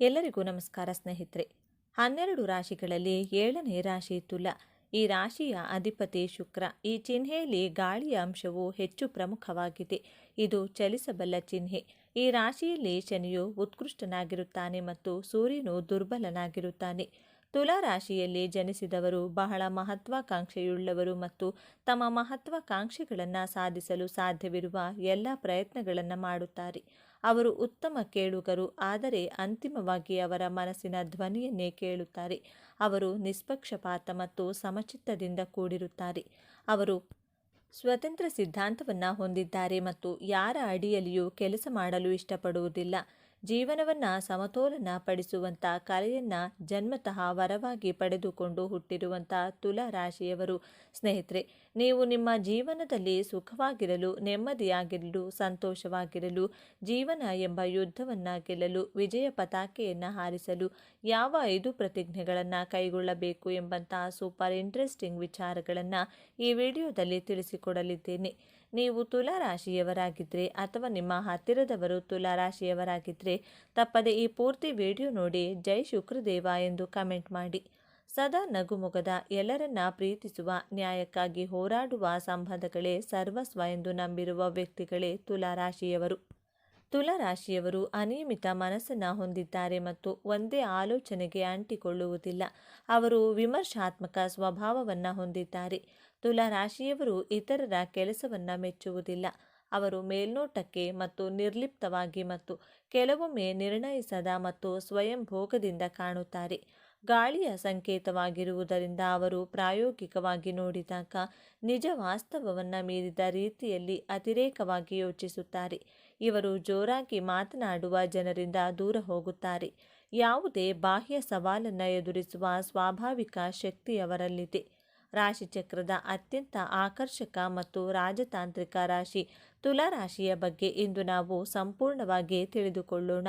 ಎಲ್ಲರಿಗೂ ನಮಸ್ಕಾರ ಸ್ನೇಹಿತರೆ. ಹನ್ನೆರಡು ರಾಶಿಗಳಲ್ಲಿ ಏಳನೇ ರಾಶಿ ತುಲ. ಈ ರಾಶಿಯ ಅಧಿಪತಿ ಶುಕ್ರ. ಈ ಚಿಹ್ನೆಯಲ್ಲಿ ಗಾಳಿಯ ಅಂಶವು ಹೆಚ್ಚು ಪ್ರಮುಖವಾಗಿದೆ. ಇದು ಚಲಿಸಬಲ್ಲ ಚಿಹ್ನೆ. ಈ ರಾಶಿಯಲ್ಲಿ ಶನಿಯು ಉತ್ಕೃಷ್ಟನಾಗಿರುತ್ತಾನೆ ಮತ್ತು ಸೂರ್ಯನು ದುರ್ಬಲನಾಗಿರುತ್ತಾನೆ. ತುಲಾ ರಾಶಿಯಲ್ಲಿ ಜನಿಸಿದವರು ಬಹಳ ಮಹತ್ವಾಕಾಂಕ್ಷೆಯುಳ್ಳವರು ಮತ್ತು ತಮ್ಮ ಮಹತ್ವಾಕಾಂಕ್ಷೆಗಳನ್ನು ಸಾಧಿಸಲು ಸಾಧ್ಯವಿರುವ ಎಲ್ಲ ಪ್ರಯತ್ನಗಳನ್ನು ಮಾಡುತ್ತಾರೆ. ಅವರು ಉತ್ತಮ ಕೇಳುಗರು, ಆದರೆ ಅಂತಿಮವಾಗಿ ಅವರ ಮನಸ್ಸಿನ ಧ್ವನಿಯನ್ನೇ ಕೇಳುತ್ತಾರೆ. ಅವರು ನಿಷ್ಪಕ್ಷಪಾತ ಮತ್ತು ಸಮಚಿತ್ತದಿಂದ ಕೂಡಿರುತ್ತಾರೆ. ಅವರು ಸ್ವತಂತ್ರ ಸಿದ್ಧಾಂತವನ್ನು ಹೊಂದಿದ್ದಾರೆ ಮತ್ತು ಯಾರ ಅಡಿಯಲ್ಲಿಯೂ ಕೆಲಸ ಮಾಡಲು ಇಷ್ಟಪಡುವುದಿಲ್ಲ. ಜೀವನವನ್ನು ಸಮತೋಲನ ಪಡಿಸುವಂಥ ಕಲೆಯನ್ನು ಜನ್ಮತಃ ವರವಾಗಿ ಪಡೆದುಕೊಂಡು ಹುಟ್ಟಿರುವಂಥ ತುಲಾ ರಾಶಿಯವರು. ಸ್ನೇಹಿತರೆ, ನೀವು ನಿಮ್ಮ ಜೀವನದಲ್ಲಿ ಸುಖವಾಗಿರಲು, ನೆಮ್ಮದಿಯಾಗಿರಲು, ಸಂತೋಷವಾಗಿರಲು, ಜೀವನ ಎಂಬ ಯುದ್ಧವನ್ನು ಗೆಲ್ಲಲು, ವಿಜಯ ಪತಾಕೆಯನ್ನು ಹಾರಿಸಲು ಯಾವ ಐದು ಪ್ರತಿಜ್ಞೆಗಳನ್ನು ಕೈಗೊಳ್ಳಬೇಕು ಎಂಬಂತಹ ಸೂಪರ್ ಇಂಟ್ರೆಸ್ಟಿಂಗ್ ವಿಚಾರಗಳನ್ನು ಈ ವಿಡಿಯೋದಲ್ಲಿ ತಿಳಿಸಿಕೊಡಲಿದ್ದೇನೆ. ನೀವು ತುಲಾ ರಾಶಿಯವರಾಗಿದ್ದರೆ ಅಥವಾ ನಿಮ್ಮ ಹತ್ತಿರದವರು ತುಲಾ ರಾಶಿಯವರಾಗಿದ್ದರೆ ತಪ್ಪದೆ ಈ ಪೂರ್ತಿ ವಿಡಿಯೋ ನೋಡಿ ಜೈ ಶುಕ್ರದೇವ ಎಂದು ಕಮೆಂಟ್ ಮಾಡಿ. ಸದಾ ನಗುಮುಗದ ಎಲ್ಲರನ್ನ ಪ್ರೀತಿಸುವ, ನ್ಯಾಯಕ್ಕಾಗಿ ಹೋರಾಡುವ ಸಂಬಂಧಗಳೇ ಸರ್ವಸ್ವ ಎಂದು ನಂಬಿರುವ ವ್ಯಕ್ತಿಗಳೇ ತುಲಾ ರಾಶಿಯವರು ತುಲಾ ರಾಶಿಯವರು ಅನಿಯಮಿತ ಮನಸ್ಸನ್ನು ಹೊಂದಿದ್ದಾರೆ ಮತ್ತು ಒಂದೇ ಆಲೋಚನೆಗೆ ಅಂಟಿಕೊಳ್ಳುವುದಿಲ್ಲ. ಅವರು ವಿಮರ್ಶಾತ್ಮಕ ಸ್ವಭಾವವನ್ನು ಹೊಂದಿದ್ದಾರೆ. ತುಲಾ ರಾಶಿಯವರು ಇತರರ ಕೆಲಸವನ್ನು ಮೆಚ್ಚುವುದಿಲ್ಲ. ಅವರು ಮೇಲ್ನೋಟಕ್ಕೆ ಮತ್ತು ನಿರ್ಲಿಪ್ತವಾಗಿ ಮತ್ತು ಕೆಲವೊಮ್ಮೆ ನಿರ್ಣಯಿಸದ ಮತ್ತು ಸ್ವಯಂ ಭೋಗದಿಂದ ಕಾಣುತ್ತಾರೆ. ಗಾಳಿಯ ಸಂಕೇತವಾಗಿರುವುದರಿಂದ ಅವರು ಪ್ರಾಯೋಗಿಕವಾಗಿ ನೋಡಿದಾಗ ನಿಜ ವಾಸ್ತವವನ್ನು ಮೀರಿದ ರೀತಿಯಲ್ಲಿ ಅತಿರೇಕವಾಗಿ ಯೋಚಿಸುತ್ತಾರೆ. ಇವರು ಜೋರಾಗಿ ಮಾತನಾಡುವ ಜನರಿಂದ ದೂರ ಹೋಗುತ್ತಾರೆ. ಯಾವುದೇ ಬಾಹ್ಯ ಸವಾಲನ್ನು ಎದುರಿಸುವ ಸ್ವಾಭಾವಿಕ ಶಕ್ತಿ ಅವರಲ್ಲಿದೆ ರಾಶಿಚಕ್ರದ ಅತ್ಯಂತ ಆಕರ್ಷಕ ಮತ್ತು ರಾಜತಾಂತ್ರಿಕ ರಾಶಿ ತುಲಾ ರಾಶಿಯ ಬಗ್ಗೆ ಇಂದು ನಾವು ಸಂಪೂರ್ಣವಾಗಿ ತಿಳಿದುಕೊಳ್ಳೋಣ.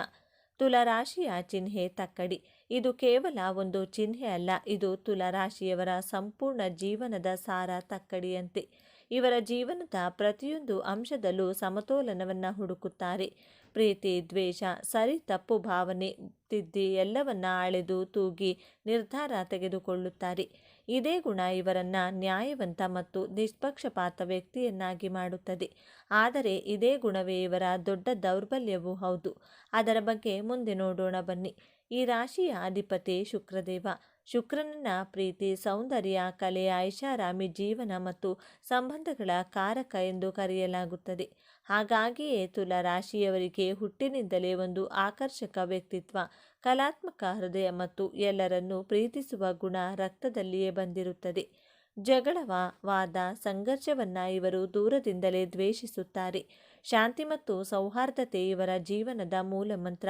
ತುಲಾ ರಾಶಿಯ ಚಿಹ್ನೆ ತಕ್ಕಡಿ. ಇದು ಕೇವಲ ಒಂದು ಚಿಹ್ನೆ ಅಲ್ಲ, ಇದು ತುಲಾ ರಾಶಿಯವರ ಸಂಪೂರ್ಣ ಜೀವನದ ಸಾರ ತಕ್ಕಡಿಯಂತೆ. ಇವರ ಜೀವನದ ಪ್ರತಿಯೊಂದು ಅಂಶದಲ್ಲೂ ಸಮತೋಲನವನ್ನು ಹುಡುಕುತ್ತಾರೆ. ಪ್ರೀತಿ, ದ್ವೇಷ, ಸರಿ ತಪ್ಪು ಭಾವನೆ, ತಿದ್ದಿ ಎಲ್ಲವನ್ನ ಅಳೆದು ತೂಗಿ ನಿರ್ಧಾರ ತೆಗೆದುಕೊಳ್ಳುತ್ತಾರೆ. ಇದೇ ಗುಣ ಇವರನ್ನ ನ್ಯಾಯವಂತ ಮತ್ತು ನಿಷ್ಪಕ್ಷಪಾತ ವ್ಯಕ್ತಿಯನ್ನಾಗಿ ಮಾಡುತ್ತದೆ. ಆದರೆ ಇದೇ ಗುಣವೇ ಇವರ ದೊಡ್ಡ ದೌರ್ಬಲ್ಯವೂ ಹೌದು. ಅದರ ಬಗ್ಗೆ ಮುಂದೆ ನೋಡೋಣ ಬನ್ನಿ. ಈ ರಾಶಿಯ ಅಧಿಪತಿ ಶುಕ್ರದೇವ. ಶುಕ್ರನನ್ನ ಪ್ರೀತಿ, ಸೌಂದರ್ಯ, ಕಲೆ ಐಷಾರಾಮಿ ಜೀವನ ಮತ್ತು ಸಂಬಂಧಗಳ ಕಾರಕ ಎಂದು ಕರೆಯಲಾಗುತ್ತದೆ. ಹಾಗಾಗಿಯೇ ತುಲಾ ರಾಶಿಯವರಿಗೆ ಹುಟ್ಟಿನಿಂದಲೇ ಒಂದು ಆಕರ್ಷಕ ವ್ಯಕ್ತಿತ್ವ, ಕಲಾತ್ಮಕ ಹೃದಯ ಮತ್ತು ಎಲ್ಲರನ್ನು ಪ್ರೀತಿಸುವ ಗುಣ ರಕ್ತದಲ್ಲಿಯೇ ಬಂದಿರುತ್ತದೆ. ಜಗಳವ, ವಾದ, ಸಂಘರ್ಷವನ್ನು ಇವರು ದೂರದಿಂದಲೇ ದ್ವೇಷಿಸುತ್ತಾರೆ. ಶಾಂತಿ ಮತ್ತು ಸೌಹಾರ್ದತೆ ಇವರ ಜೀವನದ ಮೂಲ ಮಂತ್ರ.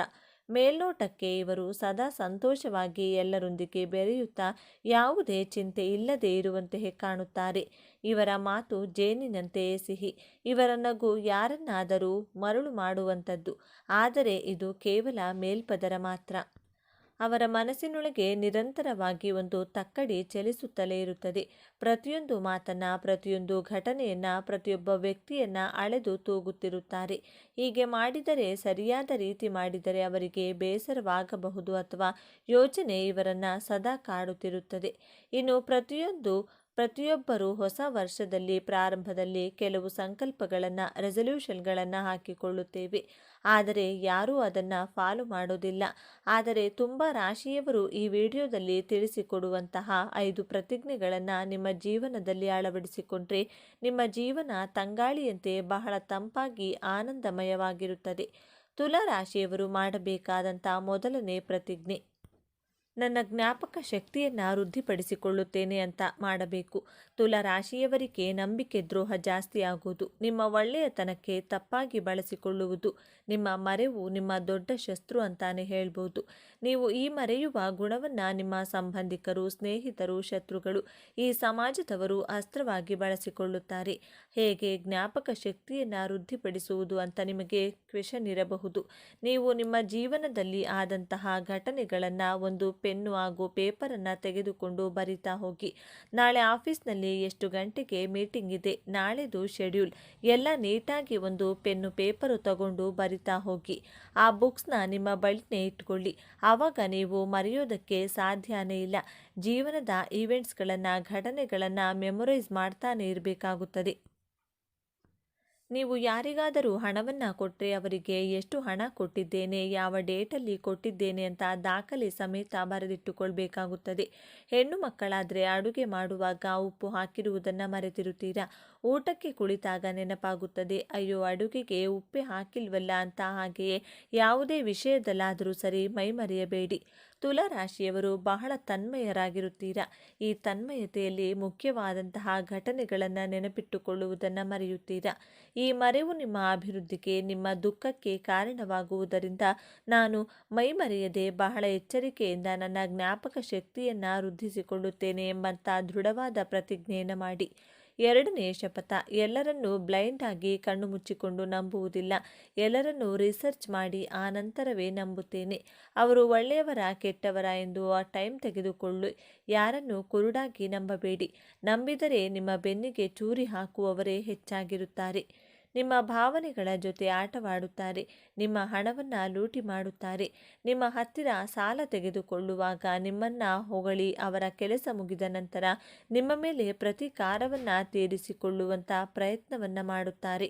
ಮೇಲ್ನೋಟಕ್ಕೆ ಇವರು ಸದಾ ಸಂತೋಷವಾಗಿ ಎಲ್ಲರೊಂದಿಗೆ ಬೆರೆಯುತ್ತಾ ಯಾವುದೇ ಚಿಂತೆ ಇಲ್ಲದೆ ಇರುವಂತೆ ಕಾಣುತ್ತಾರೆ. ಇವರ ಮಾತು ಜೇನಿನಂತೆಯೇ ಸಿಹಿ. ಇವರ ನಗು ಯಾರನ್ನಾದರೂ ಮರಳು ಮಾಡುವಂಥದ್ದು. ಆದರೆ ಇದು ಕೇವಲ ಮೇಲ್ಪದರ ಮಾತ್ರ. ಅವರ ಮನಸ್ಸಿನೊಳಗೆ ನಿರಂತರವಾಗಿ ಒಂದು ತಕ್ಕಡಿ ಚಲಿಸುತ್ತಲೇ ಇರುತ್ತದೆ. ಪ್ರತಿಯೊಂದು ಮಾತನ್ನ, ಪ್ರತಿಯೊಂದು ಘಟನೆಯನ್ನ, ಪ್ರತಿಯೊಬ್ಬ ವ್ಯಕ್ತಿಯನ್ನ ಅಳೆದು ತೂಗುತ್ತಿರುತ್ತಾರೆ. ಹೀಗೆ ಮಾಡಿದರೆ, ಸರಿಯಾದ ರೀತಿ ಮಾಡಿದರೆ ಅವರಿಗೆ ಬೇಸರವಾಗಬಹುದು ಅಥವಾ ಯೋಚನೆ ಇವರನ್ನ ಸದಾ ಕಾಡುತ್ತಿರುತ್ತದೆ. ಇನ್ನು ಪ್ರತಿಯೊಂದು ಪ್ರತಿಯೊಬ್ಬರು ಹೊಸ ವರ್ಷದಲ್ಲಿ ಪ್ರಾರಂಭದಲ್ಲಿ ಕೆಲವು ಸಂಕಲ್ಪಗಳನ್ನು ರೆಸಲ್ಯೂಷನ್ಗಳನ್ನು ಹಾಕಿಕೊಳ್ಳುತ್ತೇವೆ. ಆದರೆ ಯಾರೂ ಅದನ್ನು ಫಾಲೋ ಮಾಡೋದಿಲ್ಲ. ಆದರೆ ತುಂಬ ರಾಶಿಯವರು ಈ ವಿಡಿಯೋದಲ್ಲಿ ತಿಳಿಸಿಕೊಡುವಂತಹ ಐದು ಪ್ರತಿಜ್ಞೆಗಳನ್ನು ನಿಮ್ಮ ಜೀವನದಲ್ಲಿ ಅಳವಡಿಸಿಕೊಂಡ್ರೆ ನಿಮ್ಮ ಜೀವನ ತಂಗಾಳಿಯಂತೆ ಬಹಳ ತಂಪಾಗಿ ಆನಂದಮಯವಾಗಿರುತ್ತದೆ. ತುಲಾ ರಾಶಿಯವರು ಮಾಡಬೇಕಾದಂಥ ಮೊದಲನೇ ಪ್ರತಿಜ್ಞೆ. ನನ್ನ ಜ್ಞಾಪಕ ಶಕ್ತಿಯನ್ನು ವೃದ್ಧಿಪಡಿಸಿಕೊಳ್ಳುತ್ತೇನೆ ಅಂತ ಮಾಡಬೇಕು. ತುಲಾ ರಾಶಿಯವರಿಗೆ ನಂಬಿಕೆ ದ್ರೋಹ ಜಾಸ್ತಿ ಆಗುವುದು ನಿಮ್ಮ ಒಳ್ಳೆಯತನಕ್ಕೆ ತಪ್ಪಾಗಿ ಬಳಸಿಕೊಳ್ಳುವುದು ನಿಮ್ಮ ಮರೆವು ನಿಮ್ಮ ದೊಡ್ಡ ಶಸ್ತ್ರು ಅಂತಾನೆ ಹೇಳ್ಬೋದು. ನೀವು ಈ ಮರೆಯುವ ಗುಣವನ್ನು ನಿಮ್ಮ ಸಂಬಂಧಿಕರು, ಸ್ನೇಹಿತರು, ಶತ್ರುಗಳು ಈ ಸಮಾಜದವರು ಅಸ್ತ್ರವಾಗಿ ಬಳಸಿಕೊಳ್ಳುತ್ತಾರೆ. ಹೇಗೆ ಜ್ಞಾಪಕ ಶಕ್ತಿಯನ್ನು ವೃದ್ಧಿಪಡಿಸುವುದು ಅಂತ ನಿಮಗೆ ಕ್ವೆಷನ್ ಇರಬಹುದು. ನೀವು ನಿಮ್ಮ ಜೀವನದಲ್ಲಿ ಆದಂತಹ ಘಟನೆಗಳನ್ನು ಒಂದು ಪೆನ್ನು ಹಾಗೂ ಪೇಪರನ್ನು ತೆಗೆದುಕೊಂಡು ಬರಿತಾ ಹೋಗಿ. ನಾಳೆ ಆಫೀಸ್ನಲ್ಲಿ ಎಷ್ಟು ಗಂಟೆಗೆ ಮೀಟಿಂಗ್ ಇದೆ, ನಾಳೆದು ಶೆಡ್ಯೂಲ್. ಎಲ್ಲ ನೀಟಾಗಿ ಒಂದು ಪೆನ್ನು, ಪೇಪರು ತಗೊಂಡು ಬರಿತಾ ಬರಿತಾ ಹೋಗಿ. ಆ ಬುಕ್ಸ್ನ ನಿಮ್ಮ ಬಳಿನೇ ಇಟ್ಕೊಳ್ಳಿ. ಆವಾಗ ನೀವು ಮರೆಯೋದಕ್ಕೆ ಸಾಧ್ಯನೇ ಇಲ್ಲ. ಜೀವನದ ಈವೆಂಟ್ಸ್ಗಳನ್ನು ಘಟನೆಗಳನ್ನು ಮೆಮೊರೈಸ್ ಮಾಡ್ತಾನೆ ಇರಬೇಕಾಗುತ್ತದೆ. ನೀವು ಯಾರಿಗಾದರೂ ಹಣವನ್ನು ಕೊಟ್ಟರೆ ಅವರಿಗೆ ಎಷ್ಟು ಹಣ ಕೊಟ್ಟಿದ್ದೇನೆ, ಯಾವ ಡೇಟಲ್ಲಿ ಕೊಟ್ಟಿದ್ದೇನೆ ಅಂತ ದಾಖಲೆ ಸಮೇತ ಬರೆದಿಟ್ಟುಕೊಳ್ಬೇಕಾಗುತ್ತದೆ. ಹೆಣ್ಣು ಮಕ್ಕಳಾದರೆ ಅಡುಗೆ ಮಾಡುವಾಗ ಉಪ್ಪು ಹಾಕಿರುವುದನ್ನು ಮರೆತಿರುತ್ತೀರಾ? ಊಟಕ್ಕೆ ಕುಳಿತಾಗ ನೆನಪಾಗುತ್ತದೆ, ಅಯ್ಯೋ ಅಡುಗೆಗೆ ಉಪ್ಪೆ ಹಾಕಿಲ್ವಲ್ಲ ಅಂತ ಹಾಗೆಯೇ ಯಾವುದೇ ವಿಷಯದಲ್ಲಾದರೂ ಸರಿ ಮೈಮರೆಯಬೇಡಿ. ತುಲಾ ರಾಶಿಯವರು ಬಹಳ ತನ್ಮಯರಾಗಿರುತ್ತೀರಾ. ಈ ತನ್ಮಯತೆಯಲ್ಲಿ ಮುಖ್ಯವಾದಂತಹ ಘಟನೆಗಳನ್ನು ನೆನಪಿಟ್ಟುಕೊಳ್ಳುವುದನ್ನು ಮರೆಯುತ್ತೀರಾ. ಈ ಮರೆವು ನಿಮ್ಮ ಅಭಿವೃದ್ಧಿಗೆ, ನಿಮ್ಮ ದುಃಖಕ್ಕೆ ಕಾರಣವಾಗುವುದರಿಂದ ನಾನು ಮೈಮರೆಯದೆ ಬಹಳ ಎಚ್ಚರಿಕೆಯಿಂದ ನನ್ನ ಜ್ಞಾಪಕ ಶಕ್ತಿಯನ್ನು ವೃದ್ಧಿಸಿಕೊಳ್ಳುತ್ತೇನೆ ಎಂಬಂಥ ದೃಢವಾದ ಪ್ರತಿಜ್ಞೆಯನ್ನು ಮಾಡಿ. ಎರಡನೇ ಶಪಥ ಎಲ್ಲರನ್ನೂ ಬ್ಲೈಂಡ್ ಆಗಿ ಕಣ್ಣು ಮುಚ್ಚಿಕೊಂಡು ನಂಬುವುದಿಲ್ಲ. ಎಲ್ಲರನ್ನೂ ರಿಸರ್ಚ್ ಮಾಡಿ ಆ ನಂತರವೇ ನಂಬುತ್ತೇನೆ. ಅವರು ಒಳ್ಳೆಯವರ, ಕೆಟ್ಟವರ ಎಂದು ಆ ಟೈಮ್ ತೆಗೆದುಕೊಳ್ಳಿ. ಯಾರನ್ನು ಕುರುಡಾಗಿ ನಂಬಬೇಡಿ. ನಂಬಿದರೆ ನಿಮ್ಮ ಬೆನ್ನಿಗೆ ಚೂರಿ ಹಾಕುವವರೇ ಹೆಚ್ಚಾಗಿರುತ್ತಾರೆ. ನಿಮ್ಮ ಭಾವನೆಗಳ ಜೊತೆ ಆಟವಾಡುತ್ತಾರೆ, ನಿಮ್ಮ ಹಣವನ್ನು ಲೂಟಿ ಮಾಡುತ್ತಾರೆ, ನಿಮ್ಮ ಹತ್ತಿರ ಸಾಲ ತೆಗೆದುಕೊಳ್ಳುವಾಗ ನಿಮ್ಮನ್ನು ಹೊಗಳಿ ಅವರ ಕೆಲಸ ಮುಗಿದ ನಂತರ ನಿಮ್ಮ ಮೇಲೆ ಪ್ರತೀಕಾರವನ್ನು ತೀರಿಸಿಕೊಳ್ಳುವಂಥ ಪ್ರಯತ್ನವನ್ನು ಮಾಡುತ್ತಾರೆ.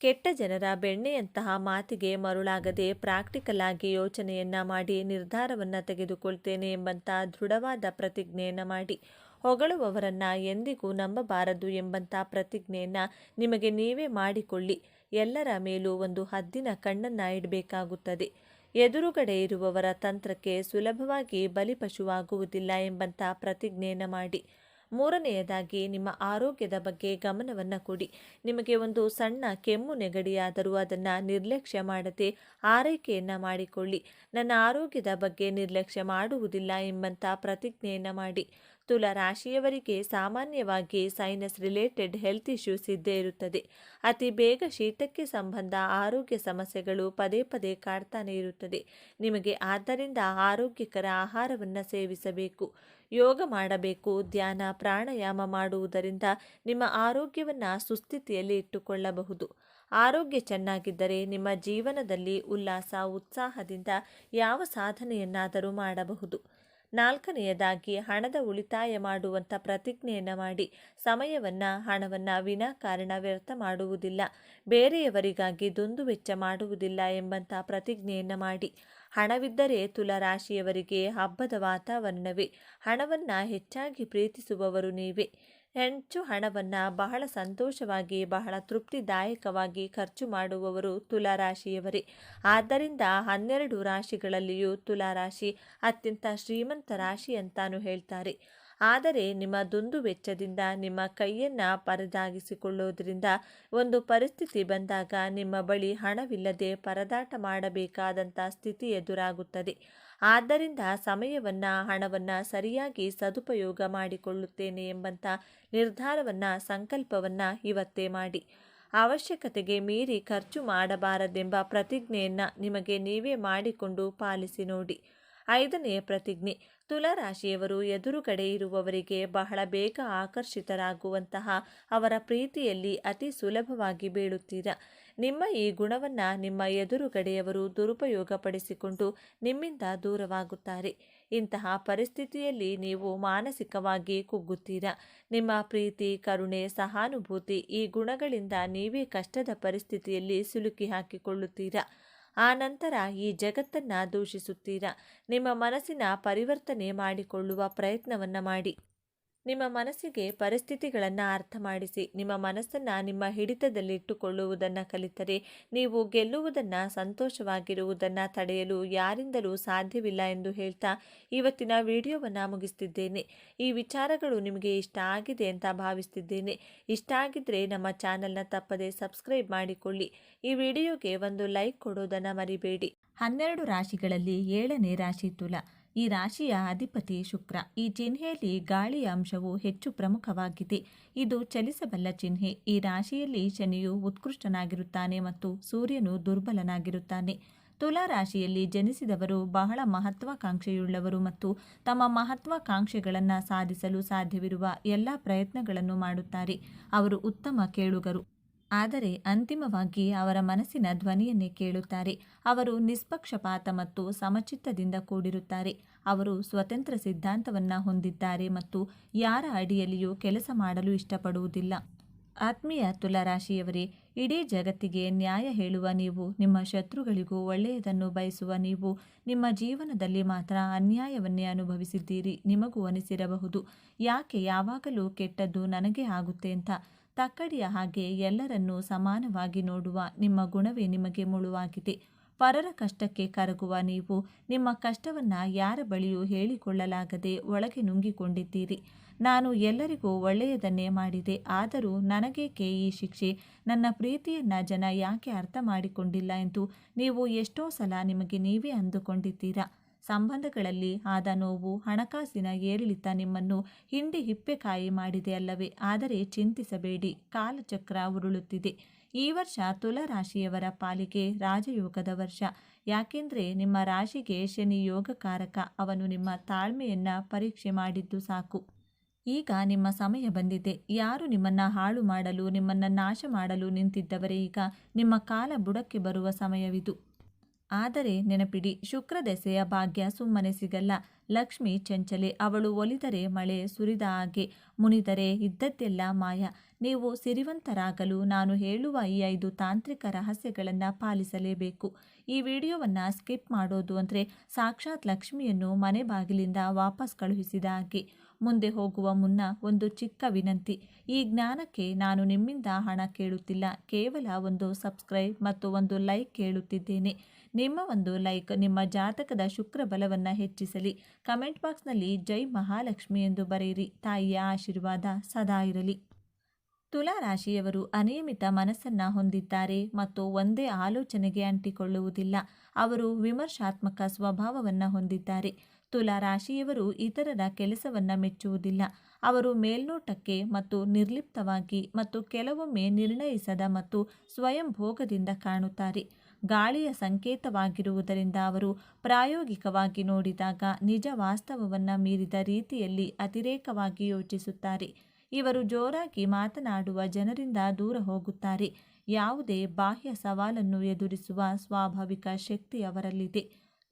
ಕೆಟ್ಟ ಜನರ ಬೆಣ್ಣೆಯಂತಹ ಮಾತಿಗೆ ಮರುಳಾಗದೆ ಪ್ರಾಕ್ಟಿಕಲ್ ಆಗಿ ಯೋಚನೆಯನ್ನ ಮಾಡಿ ನಿರ್ಧಾರವನ್ನು ತೆಗೆದುಕೊಳ್ತೇನೆ ಎಂಬಂಥ ದೃಢವಾದ ಪ್ರತಿಜ್ಞೆಯನ್ನು ಮಾಡಿ. ಹೊಗಳುವವರನ್ನ ಎಂದಿಗೂ ನಂಬಬಾರದು ಎಂಬಂಥ ಪ್ರತಿಜ್ಞೆಯನ್ನು ನಿಮಗೆ ನೀವೇ ಮಾಡಿಕೊಳ್ಳಿ. ಎಲ್ಲರ ಮೇಲೂ ಒಂದು ಹದ್ದಿನ ಕಣ್ಣನ್ನು ಇಡಬೇಕಾಗುತ್ತದೆ. ಎದುರುಗಡೆ ಇರುವವರ ತಂತ್ರಕ್ಕೆ ಸುಲಭವಾಗಿ ಬಲಿಪಶುವಾಗುವುದಿಲ್ಲ ಎಂಬಂಥ ಪ್ರತಿಜ್ಞೆಯನ್ನು ಮಾಡಿ. ಮೂರನೆಯದಾಗಿ ನಿಮ್ಮ ಆರೋಗ್ಯದ ಬಗ್ಗೆ ಗಮನವನ್ನು ಕೊಡಿ. ನಿಮಗೆ ಒಂದು ಸಣ್ಣ ಕೆಮ್ಮು ನೆಗಡಿಯಾದರೂ ಅದನ್ನು ನಿರ್ಲಕ್ಷ್ಯ ಮಾಡದೆ ಆರೈಕೆಯನ್ನು ಮಾಡಿಕೊಳ್ಳಿ. ನನ್ನ ಆರೋಗ್ಯದ ಬಗ್ಗೆ ನಿರ್ಲಕ್ಷ್ಯ ಮಾಡುವುದಿಲ್ಲ ಎಂಬಂಥ ಪ್ರತಿಜ್ಞೆಯನ್ನು ಮಾಡಿ. ತುಲ ರಾಶಿಯವರಿಗೆ ಸಾಮಾನ್ಯವಾಗಿ ಸೈನಸ್ ರಿಲೇಟೆಡ್ ಹೆಲ್ತ್ ಇಶ್ಯೂಸ್ ಇದ್ದೇ ಇರುತ್ತದೆ. ಅತಿ ಬೇಗ ಶೀತಕ್ಕೆ ಸಂಬಂಧ ಆರೋಗ್ಯ ಸಮಸ್ಯೆಗಳು ಪದೇ ಪದೇ ಕಾಡ್ತಾನೆ ಇರುತ್ತದೆ. ನಿಮಗೆ ಆದ್ದರಿಂದ ಆರೋಗ್ಯಕರ ಆಹಾರವನ್ನು ಸೇವಿಸಬೇಕು. ಯೋಗ ಮಾಡಬೇಕು. ಧ್ಯಾನ, ಪ್ರಾಣಾಯಾಮ ಮಾಡುವುದರಿಂದ ನಿಮ್ಮ ಆರೋಗ್ಯವನ್ನು ಸುಸ್ಥಿತಿಯಲ್ಲಿ ಇಟ್ಟುಕೊಳ್ಳಬಹುದು. ಆರೋಗ್ಯ ಚೆನ್ನಾಗಿದ್ದರೆ ನಿಮ್ಮ ಜೀವನದಲ್ಲಿ ಉಲ್ಲಾಸ, ಉತ್ಸಾಹದಿಂದ ಯಾವ ಸಾಧನೆಯನ್ನಾದರೂ ಮಾಡಬಹುದು. ನಾಲ್ಕನೆಯದಾಗಿ ಹಣದ ಉಳಿತಾಯ ಮಾಡುವಂಥ ಪ್ರತಿಜ್ಞೆಯನ್ನು ಮಾಡಿ ಸಮಯವನ್ನು, ಹಣವನ್ನು ವಿನಾಕಾರಣ ವ್ಯರ್ಥ ಮಾಡುವುದಿಲ್ಲ. ಬೇರೆಯವರಿಗಾಗಿ ದುಂದು ವೆಚ್ಚ ಮಾಡುವುದಿಲ್ಲ ಎಂಬಂಥ ಪ್ರತಿಜ್ಞೆಯನ್ನು ಮಾಡಿ. ಹಣವಿದ್ದರೆ ತುಲರಾಶಿಯವರಿಗೆ ಹಬ್ಬದ ವಾತಾವರಣವೇ. ಹಣವನ್ನು ಹೆಚ್ಚಾಗಿ ಪ್ರೀತಿಸುವವರು ನೀವೇ. ಹೆಚ್ಚು ಹಣವನ್ನು ಬಹಳ ಸಂತೋಷವಾಗಿ, ಬಹಳ ತೃಪ್ತಿದಾಯಕವಾಗಿ ಖರ್ಚು ಮಾಡುವವರು ತುಲಾರಾಶಿಯವರೇ. ಆದ್ದರಿಂದ ಹನ್ನೆರಡು ರಾಶಿಗಳಲ್ಲಿಯೂ ತುಲಾರಾಶಿ ಅತ್ಯಂತ ಶ್ರೀಮಂತ ರಾಶಿ ಅಂತಾನು ಹೇಳ್ತಾರೆ. ಆದರೆ ನಿಮ್ಮ ದುಂದು ವೆಚ್ಚದಿಂದ ನಿಮ್ಮ ಕೈಯನ್ನು ಪರದಾಗಿಸಿಕೊಳ್ಳೋದ್ರಿಂದ ಒಂದು ಪರಿಸ್ಥಿತಿ ಬಂದಾಗ ನಿಮ್ಮ ಬಳಿ ಹಣವಿಲ್ಲದೆ ಪರದಾಟ ಮಾಡಬೇಕಾದಂಥ ಸ್ಥಿತಿ ಎದುರಾಗುತ್ತದೆ. ಆದ್ದರಿಂದ ಸಮಯವನ್ನು, ಹಣವನ್ನು ಸರಿಯಾಗಿ ಸದುಪಯೋಗ ಮಾಡಿಕೊಳ್ಳುತ್ತೇನೆ ಎಂಬಂಥ ನಿರ್ಧಾರವನ್ನು, ಸಂಕಲ್ಪವನ್ನು ಇವತ್ತೇ ಮಾಡಿ. ಅವಶ್ಯಕತೆಗೆ ಮೀರಿ ಖರ್ಚು ಮಾಡಬಾರದೆಂಬ ಪ್ರತಿಜ್ಞೆಯನ್ನು ನಿಮಗೆ ನೀವೇ ಮಾಡಿಕೊಂಡು ಪಾಲಿಸಿ ನೋಡಿ. ಐದನೆಯ ಪ್ರತಿಜ್ಞೆ. ತುಲಾರಾಶಿಯವರು ಎದುರುಗಡೆ ಇರುವವರಿಗೆ ಬಹಳ ಬೇಗ ಆಕರ್ಷಿತರಾಗುವಂತಹ ಅವರ ಪ್ರೀತಿಯಲ್ಲಿ ಅತಿ ಸುಲಭವಾಗಿ ಬೀಳುತ್ತೀರಾ. ನಿಮ್ಮ ಈ ಗುಣವನ್ನು ನಿಮ್ಮ ಎದುರುಗಡೆಯವರು ದುರುಪಯೋಗಪಡಿಸಿಕೊಂಡು ನಿಮ್ಮಿಂದ ದೂರವಾಗುತ್ತಾರೆ. ಇಂತಹ ಪರಿಸ್ಥಿತಿಯಲ್ಲಿ ನೀವು ಮಾನಸಿಕವಾಗಿ ಕುಗ್ಗುತ್ತೀರಾ. ನಿಮ್ಮ ಪ್ರೀತಿ, ಕರುಣೆ, ಸಹಾನುಭೂತಿ ಈ ಗುಣಗಳಿಂದ ನೀವೇ ಕಷ್ಟದ ಪರಿಸ್ಥಿತಿಯಲ್ಲಿ ಸಿಲುಕಿ ಹಾಕಿಕೊಳ್ಳುತ್ತೀರಾ. ಆ ನಂತರ ಈ ಜಗತ್ತನ್ನು ದೂಷಿಸುತ್ತೀರಾ? ನಿಮ್ಮ ಮನಸ್ಸಿನ ಪರಿವರ್ತನೆ ಮಾಡಿಕೊಳ್ಳುವ ಪ್ರಯತ್ನವನ್ನು ಮಾಡಿ. ನಿಮ್ಮ ಮನಸ್ಸಿಗೆ ಪರಿಸ್ಥಿತಿಗಳನ್ನು ಅರ್ಥ ಮಾಡಿಸಿ ನಿಮ್ಮ ಮನಸ್ಸನ್ನು ನಿಮ್ಮ ಹಿಡಿತದಲ್ಲಿಟ್ಟುಕೊಳ್ಳುವುದನ್ನು ಕಲಿತರೆ, ನೀವು ಗೆಲ್ಲುವುದನ್ನು ಸಂತೋಷವಾಗಿರುವುದನ್ನು ತಡೆಯಲು ಯಾರಿಂದಲೂ ಸಾಧ್ಯವಿಲ್ಲ ಎಂದು ಹೇಳ್ತಾ ಇವತ್ತಿನ ವಿಡಿಯೋವನ್ನು ಮುಗಿಸ್ತಿದ್ದೇನೆ. ಈ ವಿಚಾರಗಳು ನಿಮಗೆ ಇಷ್ಟ ಆಗಿದೆ ಅಂತ ಭಾವಿಸ್ತಿದ್ದೇನೆ. ಇಷ್ಟ ಆಗಿದ್ದರೆ ನಮ್ಮ ಚಾನಲ್ನ ತಪ್ಪದೆ ಸಬ್ಸ್ಕ್ರೈಬ್ ಮಾಡಿಕೊಳ್ಳಿ. ಈ ವಿಡಿಯೋಗೆ ಒಂದು ಲೈಕ್ ಕೊಡೋದನ್ನು ಮರಿಬೇಡಿ. ಹನ್ನೆರಡು ರಾಶಿಗಳಲ್ಲಿ ಏಳನೇ ರಾಶಿ ತುಲ. ಈ ರಾಶಿಯ ಅಧಿಪತಿ ಶುಕ್ರ. ಈ ಚಿಹ್ನೆಯಲ್ಲಿ ಗಾಳಿಯ ಅಂಶವು ಹೆಚ್ಚು ಪ್ರಮುಖವಾಗಿದೆ. ಇದು ಚಲಿಸಬಲ್ಲ ಚಿಹ್ನೆ. ಈ ರಾಶಿಯಲ್ಲಿ ಶನಿಯು ಉತ್ಕೃಷ್ಟನಾಗಿರುತ್ತಾನೆ ಮತ್ತು ಸೂರ್ಯನು ದುರ್ಬಲನಾಗಿರುತ್ತಾನೆ. ತುಲಾ ರಾಶಿಯಲ್ಲಿ ಜನಿಸಿದವರು ಬಹಳ ಮಹತ್ವಾಕಾಂಕ್ಷೆಯುಳ್ಳವರು ಮತ್ತು ತಮ್ಮ ಮಹತ್ವಾಕಾಂಕ್ಷೆಗಳನ್ನು ಸಾಧಿಸಲು ಸಾಧ್ಯವಿರುವ ಎಲ್ಲ ಪ್ರಯತ್ನಗಳನ್ನು ಮಾಡುತ್ತಾರೆ. ಅವರು ಉತ್ತಮ ಕೇಳುಗರು. ಆದರೆ ಅಂತಿಮವಾಗಿ ಅವರ ಮನಸ್ಸಿನ ಧ್ವನಿಯನ್ನೇ ಕೇಳುತ್ತಾರೆ. ಅವರು ನಿಷ್ಪಕ್ಷಪಾತ ಮತ್ತು ಸಮಚಿತ್ತದಿಂದ ಕೂಡಿರುತ್ತಾರೆ. ಅವರು ಸ್ವತಂತ್ರ ಸಿದ್ಧಾಂತವನ್ನು ಹೊಂದಿದ್ದಾರೆ ಮತ್ತು ಯಾರ ಅಡಿಯಲ್ಲಿಯೂ ಕೆಲಸ ಮಾಡಲು ಇಷ್ಟಪಡುವುದಿಲ್ಲ. ಆತ್ಮೀಯ ತುಲಾರಾಶಿಯವರೇ, ಇಡೀ ಜಗತ್ತಿಗೆ ನ್ಯಾಯ ಹೇಳುವ ನೀವು, ನಿಮ್ಮ ಶತ್ರುಗಳಿಗೂ ಒಳ್ಳೆಯದನ್ನು ಬಯಸುವ ನೀವು, ನಿಮ್ಮ ಜೀವನದಲ್ಲಿ ಮಾತ್ರ ಅನ್ಯಾಯವನ್ನೇ ಅನುಭವಿಸಿದ್ದೀರಿ, ನಿಮಗೂ ಅನಿಸಿರಬಹುದು. ಯಾಕೆ ಯಾವಾಗಲೂ ಕೆಟ್ಟದ್ದು ನನಗೆ ಆಗುತ್ತೆ ಅಂತ ತಕ್ಕಡಿಯ ಹಾಗೆ ಎಲ್ಲರನ್ನೂ ಸಮಾನವಾಗಿ ನೋಡುವ ನಿಮ್ಮ ಗುಣವೇ ನಿಮಗೆ ಮುಳುವಾಗಿದೆ. ಪರರ ಕಷ್ಟಕ್ಕೆ ಕರಗುವ ನೀವು, ನಿಮ್ಮ ಕಷ್ಟವನ್ನು ಯಾರ ಬಳಿಯೂ ಹೇಳಿಕೊಳ್ಳಲಾಗದೆ ಒಳಗೆ ನುಂಗಿಕೊಂಡಿದ್ದೀರಿ. ನಾನು ಎಲ್ಲರಿಗೂ ಒಳ್ಳೆಯದನ್ನೇ ಮಾಡಿದೆ, ಆದರೂ ನನಗೇಕೆ ಈ ಶಿಕ್ಷೆ? ನನ್ನ ಪ್ರೀತಿಯನ್ನು ಜನ ಯಾಕೆ ಅರ್ಥ ಮಾಡಿಕೊಂಡಿಲ್ಲ ಎಂದು ನೀವು ಎಷ್ಟೋ ಸಲ ನಿಮಗೆ ನೀವೇ ಅಂದುಕೊಂಡಿದ್ದೀರಾ? ಸಂಬಂಧಗಳಲ್ಲಿ ಆದ ನೋವು ಹಣಕಾಸಿನ ಏರಿಳಿತ ನಿಮ್ಮನ್ನು ಹಿಂಡಿ ಹಿಪ್ಪೆಕಾಯಿ ಮಾಡಿದೆ ಅಲ್ಲವೇ? ಆದರೆ ಚಿಂತಿಸಬೇಡಿ, ಕಾಲಚಕ್ರ ಉರುಳುತ್ತಿದೆ. ಈ ವರ್ಷ ತುಲರಾಶಿಯವರ ಪಾಲಿಗೆ ರಾಜಯೋಗದ ವರ್ಷ. ಯಾಕೆಂದರೆ ನಿಮ್ಮ ರಾಶಿಗೆ ಶನಿ ಯೋಗಕಾರಕ. ಅವನು ನಿಮ್ಮ ತಾಳ್ಮೆಯನ್ನು ಪರೀಕ್ಷೆ ಮಾಡಿದ್ದು ಸಾಕು. ಈಗ ನಿಮ್ಮ ಸಮಯ ಬಂದಿದೆ. ಯಾರು ನಿಮ್ಮನ್ನು ಹಾಳು ಮಾಡಲು, ನಿಮ್ಮನ್ನು ನಾಶ ಮಾಡಲು ನಿಂತಿದ್ದವರೇ ಈಗ? ನಿಮ್ಮ ಕಾಲ ಬುಡಕ್ಕೆ ಬರುವ ಸಮಯವಿದು. ಆದರೆ ನೆನಪಿಡಿ, ಶುಕ್ರ ದೆಸೆಯ ಭಾಗ್ಯ ಸುಮ್ಮನೆ ಸಿಗಲ್ಲ. ಲಕ್ಷ್ಮಿ ಚಂಚಲೆ, ಅವಳು ಒಲಿದರೆ ಮಳೆ ಸುರಿದ ಹಾಗೆ, ಮುನಿದರೆ ಇದ್ದದ್ದೆಲ್ಲ ಮಾಯ. ನೀವು ಸಿರಿವಂತರಾಗಲು ನಾನು ಹೇಳುವ ಈ ಐದು ತಾಂತ್ರಿಕ ರಹಸ್ಯಗಳನ್ನು ಪಾಲಿಸಲೇಬೇಕು. ಈ ವಿಡಿಯೋವನ್ನು ಸ್ಕಿಪ್ ಮಾಡೋದು ಅಂದರೆ ಸಾಕ್ಷಾತ್ ಲಕ್ಷ್ಮಿಯನ್ನು ಮನೆ ಬಾಗಿಲಿಂದ ವಾಪಸ್ ಕಳುಹಿಸಿದ ಹಾಗೆ. ಮುಂದೆ ಹೋಗುವ ಮುನ್ನ ಒಂದು ಚಿಕ್ಕ ವಿನಂತಿ, ಈ ಜ್ಞಾನಕ್ಕೆ ನಾನು ನಿಮ್ಮಿಂದ ಹಣ ಕೇಳುತ್ತಿಲ್ಲ. ಕೇವಲ ಒಂದು ಸಬ್ಸ್ಕ್ರೈಬ್ ಮತ್ತು ಒಂದು ಲೈಕ್ ಕೇಳುತ್ತಿದ್ದೇನೆ. ನಿಮ್ಮ ಒಂದು ಲೈಕ್, ನಿಮ್ಮ ಜಾತಕದ ಶುಕ್ರ ಬಲವನ್ನು ಹೆಚ್ಚಿಸಲಿ. ಕಮೆಂಟ್ ಬಾಕ್ಸ್ನಲ್ಲಿ ಜೈ ಮಹಾಲಕ್ಷ್ಮಿ ಎಂದು ಬರೆಯಿರಿ. ತಾಯಿಯ ಆಶೀರ್ವಾದ ಸದಾ ಇರಲಿ. ತುಲಾ ರಾಶಿಯವರು ಅನಿಯಮಿತ ಮನಸ್ಸನ್ನು ಹೊಂದಿದ್ದಾರೆ ಮತ್ತು ಒಂದೇ ಆಲೋಚನೆಗೆ ಅಂಟಿಕೊಳ್ಳುವುದಿಲ್ಲ. ಅವರು ವಿಮರ್ಶಾತ್ಮಕ ಸ್ವಭಾವವನ್ನು ಹೊಂದಿದ್ದಾರೆ. ತುಲಾ ರಾಶಿಯವರು ಇತರರ ಕೆಲಸವನ್ನು ಮೆಚ್ಚುವುದಿಲ್ಲ. ಅವರು ಮೇಲ್ನೋಟಕ್ಕೆ ಮತ್ತು ನಿರ್ಲಿಪ್ತವಾಗಿ ಮತ್ತು ಕೆಲವೊಮ್ಮೆ ನಿರ್ಣಯಿಸದ ಮತ್ತು ಸ್ವಯಂ ಭೋಗದಿಂದ ಕಾಣುತ್ತಾರೆ. ಗಾಳಿಯ ಸಂಕೇತವಾಗಿರುವುದರಿಂದ ಅವರು ಪ್ರಾಯೋಗಿಕವಾಗಿ ನೋಡಿದಾಗ ನಿಜ ವಾಸ್ತವವನ್ನು ಮೀರಿದ ರೀತಿಯಲ್ಲಿ ಅತಿರೇಕವಾಗಿ ಯೋಚಿಸುತ್ತಾರೆ. ಇವರು ಜೋರಾಗಿ ಮಾತನಾಡುವ ಜನರಿಂದ ದೂರ ಹೋಗುತ್ತಾರೆ. ಯಾವುದೇ ಬಾಹ್ಯ ಸವಾಲನ್ನು ಎದುರಿಸುವ ಸ್ವಾಭಾವಿಕ ಶಕ್ತಿ ಅವರಲ್ಲಿದೆ.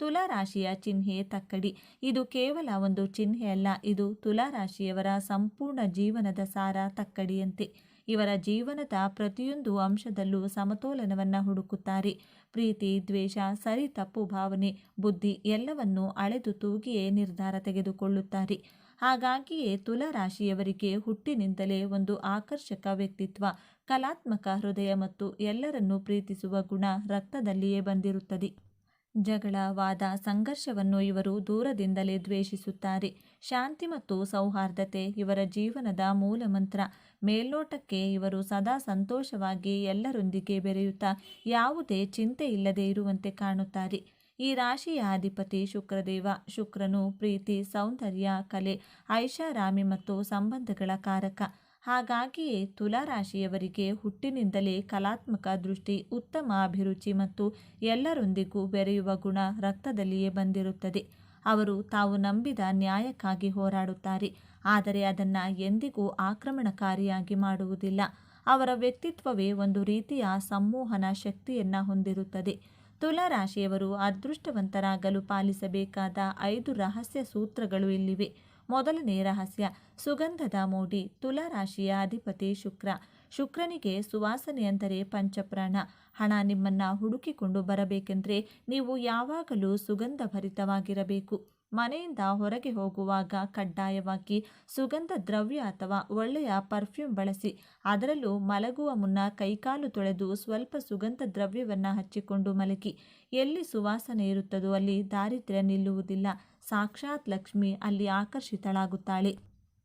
ತುಲಾರಾಶಿಯ ಚಿಹ್ನೆ ತಕ್ಕಡಿ. ಇದು ಕೇವಲ ಒಂದು ಚಿಹ್ನೆ ಅಲ್ಲ ಇದು ತುಲಾರಾಶಿಯವರ ಸಂಪೂರ್ಣ ಜೀವನದ ಸಾರ ತಕ್ಕಡಿಯಂತೆ. ಇವರ ಜೀವನದ ಪ್ರತಿಯೊಂದು ಅಂಶದಲ್ಲೂ ಸಮತೋಲನವನ್ನು ಹುಡುಕುತ್ತಾರೆ. ಪ್ರೀತಿ, ದ್ವೇಷ, ಸರಿ ತಪ್ಪು ಭಾವನೆ, ಬುದ್ಧಿ ಎಲ್ಲವನ್ನೂ ಅಳೆದು ತೂಗಿಯೇ ನಿರ್ಧಾರ ತೆಗೆದುಕೊಳ್ಳುತ್ತಾರೆ. ಹಾಗಾಗಿಯೇ ತುಲರಾಶಿಯವರಿಗೆ ಹುಟ್ಟಿನಿಂದಲೇ ಒಂದು ಆಕರ್ಷಕ ವ್ಯಕ್ತಿತ್ವ, ಕಲಾತ್ಮಕ ಹೃದಯ ಮತ್ತು ಎಲ್ಲರನ್ನೂ ಪ್ರೀತಿಸುವ ಗುಣ ರಕ್ತದಲ್ಲಿಯೇ ಬಂದಿರುತ್ತದೆ. ಜಗಳ, ವಾದ, ಸಂಘರ್ಷವನ್ನು ಇವರು ದೂರದಿಂದಲೇ ದ್ವೇಷಿಸುತ್ತಾರೆ. ಶಾಂತಿ ಮತ್ತು ಸೌಹಾರ್ದತೆ ಇವರ ಜೀವನದ ಮೂಲ ಮಂತ್ರ ಮೇಲ್ನೋಟಕ್ಕೆ ಇವರು ಸದಾ ಸಂತೋಷವಾಗಿ ಎಲ್ಲರೊಂದಿಗೆ ಬೆರೆಯುತ್ತಾ ಯಾವುದೇ ಚಿಂತೆ ಇಲ್ಲದೆ ಇರುವಂತೆ ಕಾಣುತ್ತಾರೆ. ಈ ರಾಶಿಯ ಅಧಿಪತಿ ಶುಕ್ರದೇವ, ಶುಕ್ರನು ಪ್ರೀತಿ, ಸೌಂದರ್ಯ, ಕಲೆ, ಐಷಾರಾಮಿ ಮತ್ತು ಸಂಬಂಧಗಳ ಕಾರಕ. ಹಾಗಾಗಿಯೇ ತುಲಾರಾಶಿಯವರಿಗೆ ಹುಟ್ಟಿನಿಂದಲೇ ಕಲಾತ್ಮಕ ದೃಷ್ಟಿ, ಉತ್ತಮ ಅಭಿರುಚಿ ಮತ್ತು ಎಲ್ಲರೊಂದಿಗೂ ಬೆರೆಯುವ ಗುಣ ರಕ್ತದಲ್ಲಿಯೇ ಬಂದಿರುತ್ತದೆ. ಅವರು ತಾವು ನಂಬಿದ ನ್ಯಾಯಕ್ಕಾಗಿ ಹೋರಾಡುತ್ತಾರೆ. ಆದರೆ ಅದನ್ನು ಎಂದಿಗೂ ಆಕ್ರಮಣಕಾರಿಯಾಗಿ ಮಾಡುವುದಿಲ್ಲ. ಅವರ ವ್ಯಕ್ತಿತ್ವವೇ ಒಂದು ರೀತಿಯ ಸಂಮೋಹನ ಶಕ್ತಿಯನ್ನು ಹೊಂದಿರುತ್ತದೆ. ತುಲಾರಾಶಿಯವರು ಅದೃಷ್ಟವಂತರಾಗಲು ಪಾಲಿಸಬೇಕಾದ ಐದು ರಹಸ್ಯ ಸೂತ್ರಗಳು ಇಲ್ಲಿವೆ. ಮೊದಲನೇ ರಹಸ್ಯ. ಸುಗಂಧದ ಮೋಡಿ. ತುಲಾರಾಶಿಯ ಅಧಿಪತಿ ಶುಕ್ರ. ಶುಕ್ರನಿಗೆ ಸುವಾಸನೆ ಅಂದರೆ ಪಂಚಪ್ರಾಣ. ಹಣ ನಿಮ್ಮನ್ನು ಹುಡುಕಿಕೊಂಡು ಬರಬೇಕೆಂದರೆ ನೀವು ಯಾವಾಗಲೂ ಸುಗಂಧ ಭರಿತವಾಗಿರಬೇಕು ಮನೆಯಿಂದ ಹೊರಗೆ ಹೋಗುವಾಗ ಕಡ್ಡಾಯವಾಗಿ ಸುಗಂಧ ದ್ರವ್ಯ ಅಥವಾ ಒಳ್ಳೆಯ ಪರ್ಫ್ಯೂಮ್ ಬಳಸಿ. ಅದರಲ್ಲೂ ಮಲಗುವ ಮುನ್ನ ಕೈಕಾಲು ತೊಳೆದು ಸ್ವಲ್ಪ ಸುಗಂಧ ದ್ರವ್ಯವನ್ನು ಹಚ್ಚಿಕೊಂಡು ಮಲಗಿ. ಎಲ್ಲಿ ಸುವಾಸನೆ ಇರುತ್ತದೋ ಅಲ್ಲಿ ದಾರಿದ್ರ್ಯ ನಿಲ್ಲುವುದಿಲ್ಲ. ಸಾಕ್ಷಾತ್ ಲಕ್ಷ್ಮಿ ಅಲ್ಲಿ ಆಕರ್ಷಿತಳಾಗುತ್ತಾಳೆ.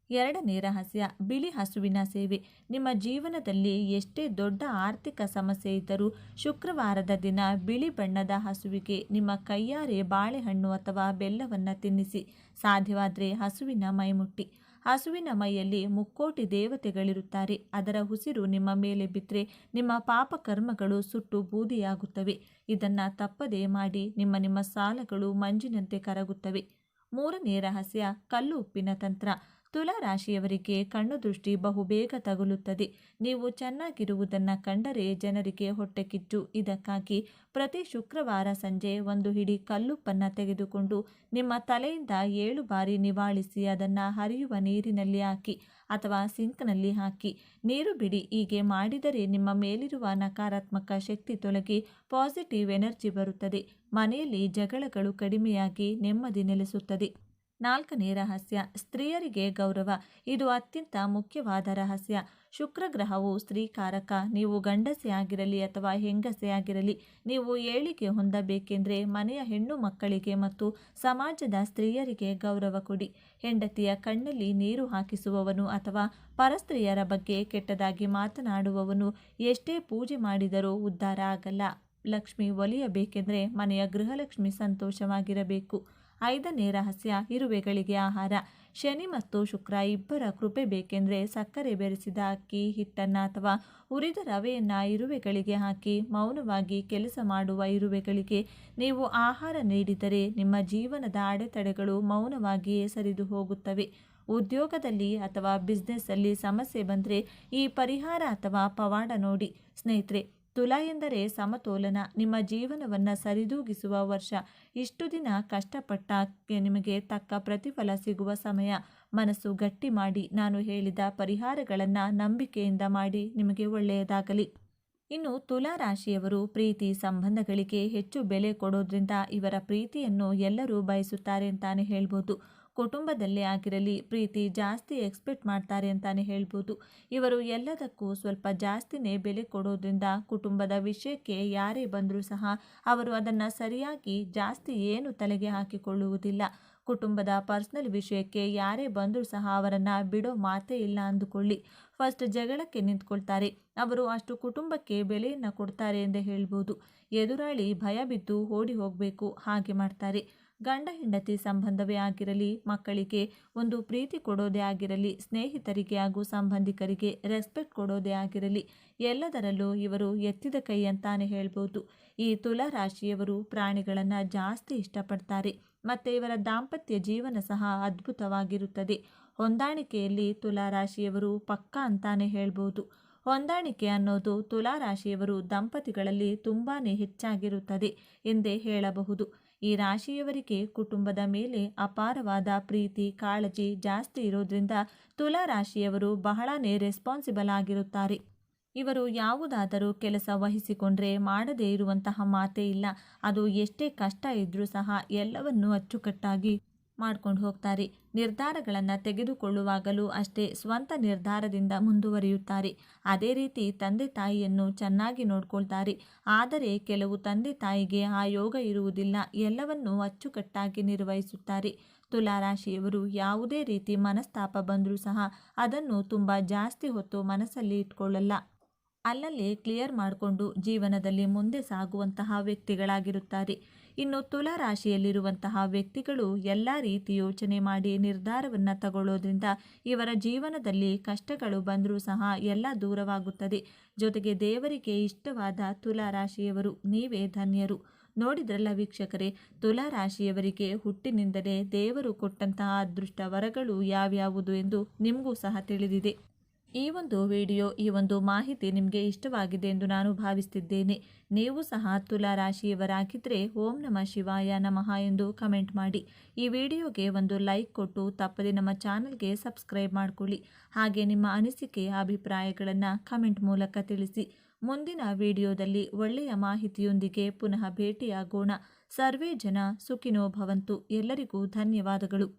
ಎರಡನೇ ರಹಸ್ಯ, ಬಿಳಿ ಹಸುವಿನ ಸೇವೆ. ನಿಮ್ಮ ಜೀವನದಲ್ಲಿ ಎಷ್ಟೇ ದೊಡ್ಡ ಆರ್ಥಿಕ ಸಮಸ್ಯೆ ಇದ್ದರೂ ಶುಕ್ರವಾರದ ದಿನ ಬಿಳಿ ಬಣ್ಣದ ಹಸುವಿಗೆ ನಿಮ್ಮ ಕೈಯಾರೆ ಬಾಳೆಹಣ್ಣು ಅಥವಾ ಬೆಲ್ಲವನ್ನು ತಿನ್ನಿಸಿ. ಸಾಧ್ಯವಾದರೆ ಹಸುವಿನ ಮೈಮುಟ್ಟಿ. ಹಸುವಿನ ಮೈಯಲ್ಲಿ ಮುಕ್ಕೋಟಿ ದೇವತೆಗಳಿರುತ್ತಾರೆ. ಅದರ ಉಸಿರು ನಿಮ್ಮ ಮೇಲೆ ಬಿದ್ದರೆ ನಿಮ್ಮ ಪಾಪ ಕರ್ಮಗಳು ಸುಟ್ಟು ಬೂದಿಯಾಗುತ್ತವೆ. ಇದನ್ನು ತಪ್ಪದೇ ಮಾಡಿ ನಿಮ್ಮ ನಿಮ್ಮ ಸಾಲಗಳು ಮಂಜಿನಂತೆ ಕರಗುತ್ತವೆ. ಮೂರನೇ ರಹಸ್ಯ ಕಲ್ಲು ಉಪ್ಪಿನ ತಂತ್ರ. ತುಲಾ ರಾಶಿಯವರಿಗೆ ಕಣ್ಣು ದೃಷ್ಟಿ ಬಹುಬೇಗ ತಗುಲುತ್ತದೆ. ನೀವು ಚೆನ್ನಾಗಿರುವುದನ್ನು ಕಂಡರೆ ಜನರಿಗೆ ಹೊಟ್ಟೆ ಕಿಚ್ಚು. ಇದಕ್ಕಾಗಿ ಪ್ರತಿ ಶುಕ್ರವಾರ ಸಂಜೆ ಒಂದು ಹಿಡಿ ಕಲ್ಲುಪ್ಪನ್ನು ತೆಗೆದುಕೊಂಡು ನಿಮ್ಮ ತಲೆಯಿಂದ ಏಳು ಬಾರಿ ನಿವಾಳಿಸಿ ಅದನ್ನು ಹರಿಯುವ ನೀರಿನಲ್ಲಿ ಹಾಕಿ ಅಥವಾ ಸಿಂಕ್ನಲ್ಲಿ ಹಾಕಿ. ನೀರು ಬಿಡಿ. ಹೀಗೆ ಮಾಡಿದರೆ ನಿಮ್ಮ ಮೇಲಿರುವ ನಕಾರಾತ್ಮಕ ಶಕ್ತಿ ತೊಲಗಿ ಪಾಸಿಟಿವ್ ಎನರ್ಜಿ ಬರುತ್ತದೆ. ಮನೆಯಲ್ಲಿ ಜಗಳಗಳು ಕಡಿಮೆಯಾಗಿ ನೆಮ್ಮದಿ ನೆಲೆಸುತ್ತದೆ. ನಾಲ್ಕನೇ ರಹಸ್ಯ, ಸ್ತ್ರೀಯರಿಗೆ ಗೌರವ. ಇದು ಅತ್ಯಂತ ಮುಖ್ಯವಾದ ರಹಸ್ಯ. ಶುಕ್ರ ಗ್ರಹವು ಸ್ತ್ರೀಕಾರಕ. ನೀವು ಗಂಡಸೆ ಆಗಿರಲಿ ಅಥವಾ ಹೆಂಗಸೆ ಆಗಿರಲಿ ನೀವು ಏಳಿಗೆ ಹೊಂದಬೇಕೆಂದರೆ ಮನೆಯ ಹೆಣ್ಣು ಮಕ್ಕಳಿಗೆ ಮತ್ತು ಸಮಾಜದ ಸ್ತ್ರೀಯರಿಗೆ ಗೌರವ ಕೊಡಿ. ಹೆಂಡತಿಯ ಕಣ್ಣಲ್ಲಿ ನೀರು ಹಾಕಿಸುವವನು ಅಥವಾ ಪರಸ್ತ್ರೀಯರ ಬಗ್ಗೆ ಕೆಟ್ಟದಾಗಿ ಮಾತನಾಡುವವನು ಎಷ್ಟೇ ಪೂಜೆ ಮಾಡಿದರೂ ಉದ್ಧಾರ ಆಗಲ್ಲ. ಲಕ್ಷ್ಮಿ ಒಲಿಯಬೇಕೆಂದರೆ ಮನೆಯ ಗೃಹಲಕ್ಷ್ಮಿ ಸಂತೋಷವಾಗಿರಬೇಕು. ಐದನೇ ರಹಸ್ಯ ಇರುವೆಗಳಿಗೆ ಆಹಾರ. ಶನಿ ಮತ್ತು ಶುಕ್ರ ಇಬ್ಬರ ಕೃಪೆ ಬೇಕೆಂದರೆ ಸಕ್ಕರೆ ಬೆರೆಸಿದ ಅಕ್ಕಿ, ಹಿಟ್ಟನ್ನು ಅಥವಾ ಉರಿದ ರವೆಯನ್ನು ಇರುವೆಗಳಿಗೆ ಹಾಕಿ ಮೌನವಾಗಿ ಕೆಲಸ ಮಾಡುವ ಇರುವೆಗಳಿಗೆ ನೀವು ಆಹಾರ ನೀಡಿದರೆ ನಿಮ್ಮ ಜೀವನದ ಅಡೆತಡೆಗಳು ಮೌನವಾಗಿಯೇ ಸರಿದು ಹೋಗುತ್ತವೆ. ಉದ್ಯೋಗದಲ್ಲಿ ಅಥವಾ ಬಿಸ್ನೆಸ್ಸಲ್ಲಿ ಸಮಸ್ಯೆ ಬಂದರೆ ಈ ಪರಿಹಾರ ಅಥವಾ ಪವಾಡ ನೋಡಿ. ಸ್ನೇಹಿತರೆ ತುಲಾ ಎಂದರೆ ಸಮತೋಲನ. ನಿಮ್ಮ ಜೀವನವನ್ನು ಸರಿದೂಗಿಸುವ ವರ್ಷ. ಇಷ್ಟು ದಿನ ಕಷ್ಟಪಟ್ಟಕ್ಕೆ ನಿಮಗೆ ತಕ್ಕ ಪ್ರತಿಫಲ ಸಿಗುವ ಸಮಯ. ಮನಸ್ಸು ಗಟ್ಟಿ ಮಾಡಿ, ನಾನು ಹೇಳಿದ ಪರಿಹಾರಗಳನ್ನು ನಂಬಿಕೆಯಿಂದ ಮಾಡಿ, ನಿಮಗೆ ಒಳ್ಳೆಯದಾಗಲಿ. ಇನ್ನು ತುಲಾ ರಾಶಿಯವರು ಪ್ರೀತಿ ಸಂಬಂಧಗಳಿಗೆ ಹೆಚ್ಚು ಬೆಲೆ ಕೊಡೋದ್ರಿಂದ ಇವರ ಪ್ರೀತಿಯನ್ನು ಎಲ್ಲರೂ ಬಯಸುತ್ತಾರೆ ಅಂತಾನೆ ಹೇಳ್ಬೋದು. ಕುಟುಂಬದಲ್ಲೇ ಆಗಿರಲಿ, ಪ್ರೀತಿ ಜಾಸ್ತಿ ಎಕ್ಸ್ಪೆಕ್ಟ್ ಮಾಡ್ತಾರೆ ಅಂತಾನೆ ಹೇಳ್ಬೋದು. ಇವರು ಎಲ್ಲದಕ್ಕೂ ಸ್ವಲ್ಪ ಜಾಸ್ತಿನೇ ಬೆಲೆ ಕೊಡೋದ್ರಿಂದ ಕುಟುಂಬದ ವಿಷಯಕ್ಕೆ ಯಾರೇ ಬಂದರೂ ಸಹ ಅವರು ಅದನ್ನು ಸರಿಯಾಗಿ ಜಾಸ್ತಿ ಏನು ತಲೆಗೆ ಹಾಕಿಕೊಳ್ಳುವುದಿಲ್ಲ. ಕುಟುಂಬದ ಪರ್ಸ್ನಲ್ ವಿಷಯಕ್ಕೆ ಯಾರೇ ಬಂದರೂ ಸಹ ಅವರನ್ನು ಬಿಡೋ ಮಾತೇ ಇಲ್ಲ ಅಂದುಕೊಳ್ಳಿ. ಫಸ್ಟ್ ಜಗಳಕ್ಕೆ ನಿಂತ್ಕೊಳ್ತಾರೆ. ಅವರು ಅಷ್ಟು ಕುಟುಂಬಕ್ಕೆ ಬೆಲೆಯನ್ನು ಕೊಡ್ತಾರೆ ಎಂದೇ ಹೇಳ್ಬೋದು. ಎದುರಾಳಿ ಭಯ ಬಿದ್ದು ಓಡಿ ಹೋಗಬೇಕು, ಹಾಗೆ ಮಾಡ್ತಾರೆ. ಗಂಡ ಹೆಂಡತಿ ಸಂಬಂಧವೇ ಆಗಿರಲಿ, ಮಕ್ಕಳಿಗೆ ಒಂದು ಪ್ರೀತಿ ಕೊಡೋದೇ ಆಗಿರಲಿ, ಸ್ನೇಹಿತರಿಗೆ ಹಾಗೂ ಸಂಬಂಧಿಕರಿಗೆ ರೆಸ್ಪೆಕ್ಟ್ ಕೊಡೋದೇ ಆಗಿರಲಿ, ಎಲ್ಲದರಲ್ಲೂ ಇವರು ಎತ್ತಿದ ಕೈ ಅಂತಾನೆ ಹೇಳ್ಬೋದು. ಈ ತುಲಾ ರಾಶಿಯವರು ಪ್ರಾಣಿಗಳನ್ನು ಜಾಸ್ತಿ ಇಷ್ಟಪಡ್ತಾರೆ, ಮತ್ತು ಇವರ ದಾಂಪತ್ಯ ಜೀವನ ಸಹ ಅದ್ಭುತವಾಗಿರುತ್ತದೆ. ಹೊಂದಾಣಿಕೆಯಲ್ಲಿ ತುಲಾ ರಾಶಿಯವರು ಪಕ್ಕಾ ಅಂತಾನೆ ಹೇಳ್ಬೋದು. ಹೊಂದಾಣಿಕೆ ಅನ್ನೋದು ತುಲಾ ರಾಶಿಯವರು ದಂಪತಿಗಳಲ್ಲಿ ತುಂಬಾ ಹೆಚ್ಚಾಗಿರುತ್ತದೆ ಎಂದೇ ಹೇಳಬಹುದು. ಈ ರಾಶಿಯವರಿಗೆ ಕುಟುಂಬದ ಮೇಲೆ ಅಪಾರವಾದ ಪ್ರೀತಿ, ಕಾಳಜಿ ಜಾಸ್ತಿ ಇರೋದ್ರಿಂದ ತುಲಾ ರಾಶಿಯವರು ಬಹಳನೇ ರೆಸ್ಪಾನ್ಸಿಬಲ್ ಆಗಿರುತ್ತಾರೆ. ಇವರು ಯಾವುದಾದರೂ ಕೆಲಸ ವಹಿಸಿಕೊಂಡ್ರೆ ಮಾಡದೇ ಇರುವಂತಹ ಮಾತೇ ಇಲ್ಲ. ಅದು ಎಷ್ಟೇ ಕಷ್ಟ ಇದ್ದರೂ ಸಹ ಎಲ್ಲವನ್ನೂ ಅಚ್ಚುಕಟ್ಟಾಗಿ ಮಾಡ್ಕೊಂಡು ಹೋಗ್ತಾರೆ. ನಿರ್ಧಾರಗಳನ್ನು ತೆಗೆದುಕೊಳ್ಳುವಾಗಲೂ ಅಷ್ಟೇ ಸ್ವಂತ ನಿರ್ಧಾರದಿಂದ ಮುಂದುವರಿಯುತ್ತಾರೆ. ಅದೇ ರೀತಿ ತಂದೆ ತಾಯಿಯನ್ನು ಚೆನ್ನಾಗಿ ನೋಡ್ಕೊಳ್ತಾರೆ. ಆದರೆ ಕೆಲವು ತಂದೆ ತಾಯಿಗೆ ಆ ಯೋಗ ಇರುವುದಿಲ್ಲ. ಎಲ್ಲವನ್ನೂ ಅಚ್ಚುಕಟ್ಟಾಗಿ ನಿರ್ವಹಿಸುತ್ತಾರೆ. ತುಲಾರಾಶಿಯವರು ಯಾವುದೇ ರೀತಿ ಮನಸ್ತಾಪ ಬಂದರೂ ಸಹ ಅದನ್ನು ತುಂಬ ಜಾಸ್ತಿ ಹೊತ್ತು ಮನಸ್ಸಲ್ಲಿ ಇಟ್ಕೊಳ್ಳಲ್ಲ. ಅಲ್ಲಲ್ಲಿ ಕ್ಲಿಯರ್ ಮಾಡಿಕೊಂಡು ಜೀವನದಲ್ಲಿ ಮುಂದೆ ಸಾಗುವಂತಹ ವ್ಯಕ್ತಿಗಳಾಗಿರುತ್ತಾರೆ. ಇನ್ನು ತುಲಾ ರಾಶಿಯಲ್ಲಿರುವಂತಹ ವ್ಯಕ್ತಿಗಳು ಎಲ್ಲ ರೀತಿ ಯೋಚನೆ ಮಾಡಿ ನಿರ್ಧಾರವನ್ನು ತಗೊಳ್ಳೋದ್ರಿಂದ ಇವರ ಜೀವನದಲ್ಲಿ ಕಷ್ಟಗಳು ಬಂದರೂ ಸಹ ಎಲ್ಲ ದೂರವಾಗುತ್ತದೆ. ಜೊತೆಗೆ ದೇವರಿಗೆ ಇಷ್ಟವಾದ ತುಲಾ ರಾಶಿಯವರು ನೀವೇ ಧನ್ಯರು. ನೋಡಿದ್ರಲ್ಲ ವೀಕ್ಷಕರೇ, ತುಲಾ ರಾಶಿಯವರಿಗೆ ಹುಟ್ಟಿನಿಂದಲೇ ದೇವರು ಕೊಟ್ಟಂತಹ ಅದೃಷ್ಟ ವರಗಳು ಯಾವ್ಯಾವುದು ಎಂದು ನಿಮಗೂ ಸಹ ತಿಳಿದಿದೆ. ಈ ಒಂದು ವಿಡಿಯೋ, ಈ ಒಂದು ಮಾಹಿತಿ ನಿಮಗೆ ಇಷ್ಟವಾಗಿದೆ ಎಂದು ನಾನು ಭಾವಿಸ್ತಿದ್ದೇನೆ. ನೀವು ಸಹ ತುಲಾ ರಾಶಿಯವರಾಗಿದ್ದರೆ ಓಂ ನಮ ಶಿವಾಯ ನಮಃ ಎಂದು ಕಮೆಂಟ್ ಮಾಡಿ. ಈ ವಿಡಿಯೋಗೆ ಒಂದು ಲೈಕ್ ಕೊಟ್ಟು ತಪ್ಪದೆ ನಮ್ಮ ಚಾನಲ್ಗೆ ಸಬ್ಸ್ಕ್ರೈಬ್ ಮಾಡಿಕೊಳ್ಳಿ. ಹಾಗೆ ನಿಮ್ಮ ಅನಿಸಿಕೆ, ಅಭಿಪ್ರಾಯಗಳನ್ನು ಕಮೆಂಟ್ ಮೂಲಕ ತಿಳಿಸಿ. ಮುಂದಿನ ವಿಡಿಯೋದಲ್ಲಿ ಒಳ್ಳೆಯ ಮಾಹಿತಿಯೊಂದಿಗೆ ಪುನಃ ಭೇಟಿಯಾಗೋಣ. ಸರ್ವೇ ಜನ ಸುಖಿನೋ ಭವಂತು. ಎಲ್ಲರಿಗೂ ಧನ್ಯವಾದಗಳು.